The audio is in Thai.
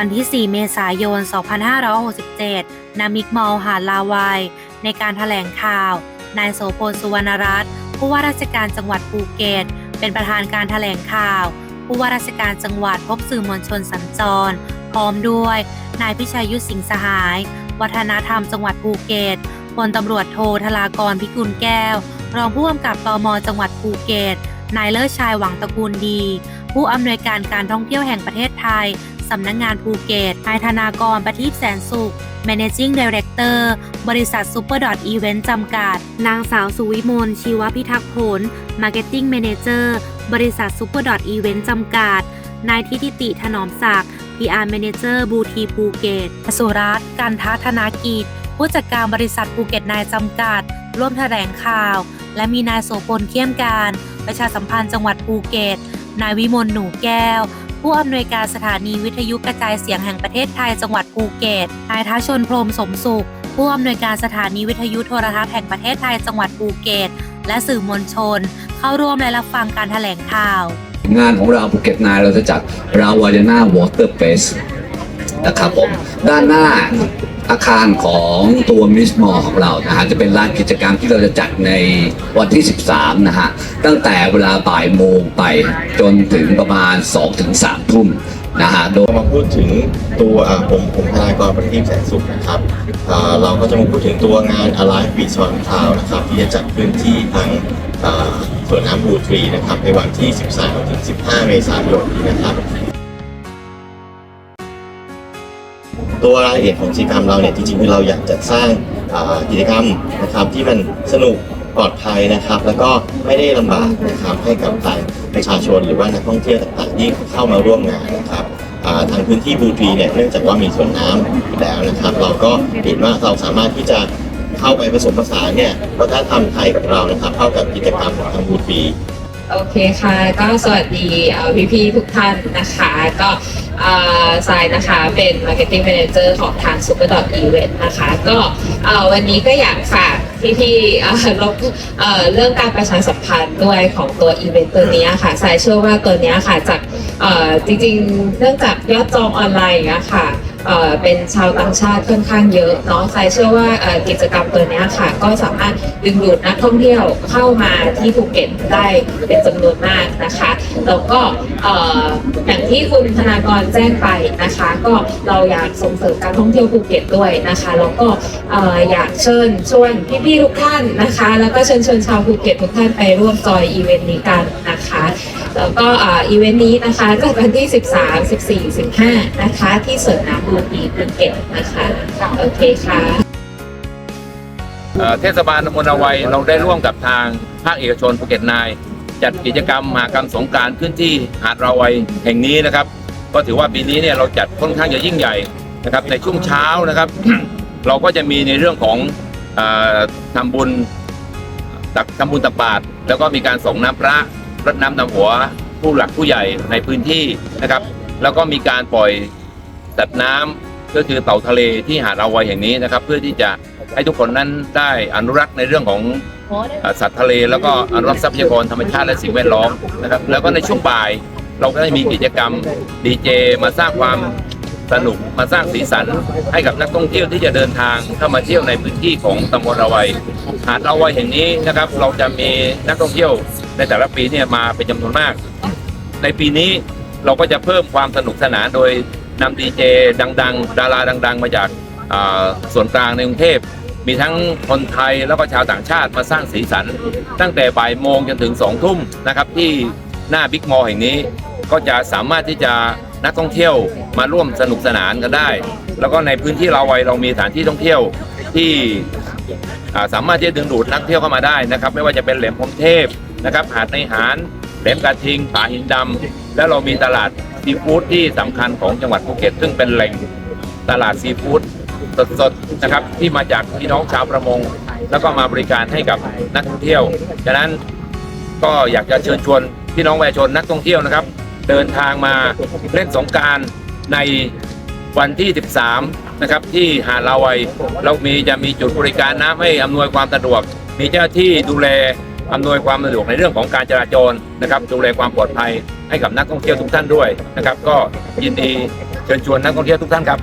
วันที่ 4 เมษายน 2567 นามิกมอลหาดลาวัยในการถแถลงข่าว นายโสพลสุวรรณรัตน์ผู้ว่าราชการจังหวัดภูเก็ต เป็นประธานการถแถลงข่าว ผู้ว่าราชการจังหวัดพบสื่อมวลชนสัญจร พร้อมด้วย นายพิชัยยุทธสิงห์สหาย วัฒนธรรมจังหวัดภูเก็ตพลตำรวจโทธลากรพิกุลแก้ว รองผู้กำกับตมจังหวัดภูเก็ต นายเลิศชายหวังตระกูลดี ผู้อำนวยการการท่องเที่ยวแห่งประเทศไทย สำนักงงานภูเก็ตนายธนากรประทีปแสนสุข Managing Director บริษัท Super Dot Event จำกัด นางสาวสุวิมล ชีวพิทักษ์ผล Marketing Manager บริษัท Super Dot Event จำกัด นายทิติติถนอมศักดิ์ PR Manager บูทีภูเก็ตสุรัตน์กันทธนากิจ ผู้จัดการบริษัทภูเก็ตนายจำกัด ร่วมแถลงข่าว และมีนายโสพลเขี้ยมการ ประชาสัมพันธ์จังหวัดภูเก็ต นายวิมลหนูแก้ว ผู้อำนวยการสถานีวิทยุกระจายเสียงแห่งประเทศไทยจังหวัดภูเก็ต นายท้าชนพรมสมสุข ผู้อำนวยการสถานีวิทยุโทรทัศน์แห่งประเทศไทยจังหวัดภูเก็ต และสื่อมวลชน เข้าร่วมและรับฟังการแถลงข่าว งานของเราภูเก็ตนายเราจะจัดราวายนาวอเตอร์เฟสนะครับผมด้านหน้า อาคารของตัวมิสมอลของเรานะฮะจะเป็นลานกิจกรรมที่เราจะจัดในวันที่ 13 นะฮะ ตั้งแต่เวลาบ่ายโมงไปจนถึงประมาณ 2-3ทุ่มนะฮะโดยมาพูดถึงตัวอ่าผมผมทนายกรประทีปแสนสุขนะครับ เราก็จะมาพูดถึงตัวงาน Alive b e a c h on Cloud นะครับ ที่จะจัดขึ้นที่ทางสวนน้ำบูทรีนะครับ ในวันที่ 13ถึง15 เมษายนนี้นะครับ ตัวรายละเอียดของกิจกรรมเราเนี่ยจริงๆคือเราอยากจะสร้างกิจกรรมนะครับที่มันสนุกปลอดภัยนะครับ แล้วก็ไม่ได้ลำบากนะครับให้กับทางประชาชนหรือว่านักท่องเที่ยวต่างๆที่เข้ามาร่วมงานนะครับทางพื้นที่บูทรีเนี่ยเนื่องจากว่ามีสวนน้ำแล้วนะครับ เราก็เห็นว่าเราสามารถที่จะเข้าไปผสมผสานเนี่ยวัฒนธรรมไทยกับเรานะครับ เข้ากับกิจกรรมของทางบูทรี โอเคค่ะ ก็สวัสดีพี่พี่ๆทุกท่านนะคะ ก็เอ่อทรายนะคะเป็น Marketing Manager ของทาง Super Dot Event นะคะ ก็วันนี้ก็อยากฝากพี่ๆเอ่ลบเรื่องการประชาสัมพันธ์ด้วยของตัวอีเวนต์ตัวนี้ค่ะทรายเชื่อว่าตัวนี้ค่ะจากจริงๆเนื่องจากยอดจองออนไลน์อย่างเงี้ยค่ะ เป็นชาวต่างชาติค่อนข้างเยอะเนาะทรายเชื่อว่ากิจกรรมตัวนี้ค่ะ ก็สามารถดึงดูดนักท่องเที่ยวเข้ามาที่ภูเก็ตได้เป็นจำนวนมากนะคะแล้วก็อย่างที่คุณธนากรแจ้งไปนะคะ ก็เราอยากส่งเสริมการท่องเที่ยวภูเก็ตด้วยนะคะแล้วก็อยากเชิญชวนพี่ๆทุกท่านนะคะ แล้วก็เชิญชวนชาวภูเก็ตทุกท่านไปร่วมจอยอีเวนต์นี้กันนะคะ แล้วก็อีเวนต์นี้นะคะจัดวันที่ 13 14 15 นะคะ ที่สวนน้ำบูปีภูเก็ตนะคะโอเคค่ะเทศบาลตำบลนาวัยเราได้ร่วมกับทางภาคเอกชนภูเก็ตนาย จัดกิจกรรมมหากรรมสงการขึ้นที่หาดราวัยแห่งนี้นะครับ ก็ถือว่าปีนี้เนี่ยเราจัดค่อนข้างจะยิ่งใหญ่นะครับในช่วงเช้านะครับ เราก็จะมีในเรื่องของออทำบุญตักทำบุญตักบาตรแล้วก็มีการส่งน้ำพระ รดน้ำดำหัวผู้หลักผู้ใหญ่ในพื้นที่นะครับ แล้วก็มีการปล่อยสัตว์น้ำก็คือเต่าทะเลที่หาดราวัยแห่งนี้นะครับ เพื่อที่จะให้ทุกคนนั้นได้อนุรักษ์ในเรื่องของเอ่อสัตว์ทะเล แล้วก็อนุรักษ์ทรัพยากรธรรมชาติและสิ่งแวดล้อมนะครับ แล้วก็ในช่วงบ่าย เราก็ได้มีกิจกรรมดีเจมาสร้างความสนุกมาสร้างสีสันให้กับนักท่องเที่ยวที่จะเดินทางเข้ามาเที่ยวในพื้นที่ของตำบลระไวยหาดระไวยแห่งนี้นะครับ เราจะมีนักท่องเที่ยว ในแต่ละปีเนี่ยมาเป็นจำนวนมาก ในปีนี้เราก็จะเพิ่มความสนุกสนานโดยนำดีเจดัง ๆ ดาราดัง ๆ มาจากส่วนกลางในกรุงเทพมีทั้งคนไทยแล้วก็ชาวต่างชาติมาสร้างสีสัน ตั้งแต่บ่ายโมงจนถึงสองทุ่มนะครับที่หน้าบิ๊กมอลล์แห่งนี้ก็จะสามารถที่จะนักท่องเที่ยวมาร่วมสนุกสนานกันได้ แล้วก็ในพื้นที่เราไวเรามีสถานที่ท่องเที่ยวที่สามารถที่จะดึงดูดนักเที่ยวเข้ามาได้นะครับ ไม่ว่าจะเป็นแหลมพรหมเทพ นะครับหาดในหารแหลมกระทิงผาหินดำแล้วเรามีตลาดซีฟู้ดที่สำคัญของจังหวัดภูเก็ต ซึ่งเป็นแหล่งตลาดซีฟู้ดสดๆนะครับที่มาจากพี่น้องชาวประมง แล้วก็มาบริการให้กับนักท่องเที่ยวฉะนั้นก็อยากจะเชิญชวนพี่น้องประชาชนนักท่องเที่ยวนะครับ เดินทางมาเล่นสงกรารในวันที่ 13 นะครับ ที่หาดลาวัยเรามีจะมีจุดบริการน้ำให้อำนวยความสะดวก มีเจ้าหน้าที่ดูแล อำนวยความสะดวกในเรื่องของการจราจรนะครับ ดูแลความปลอดภัยให้กับนักท่องเที่ยวทุกท่านด้วยนะครับ ก็ยินดีเชิญชวนนักท่องเที่ยวทุกท่านครับ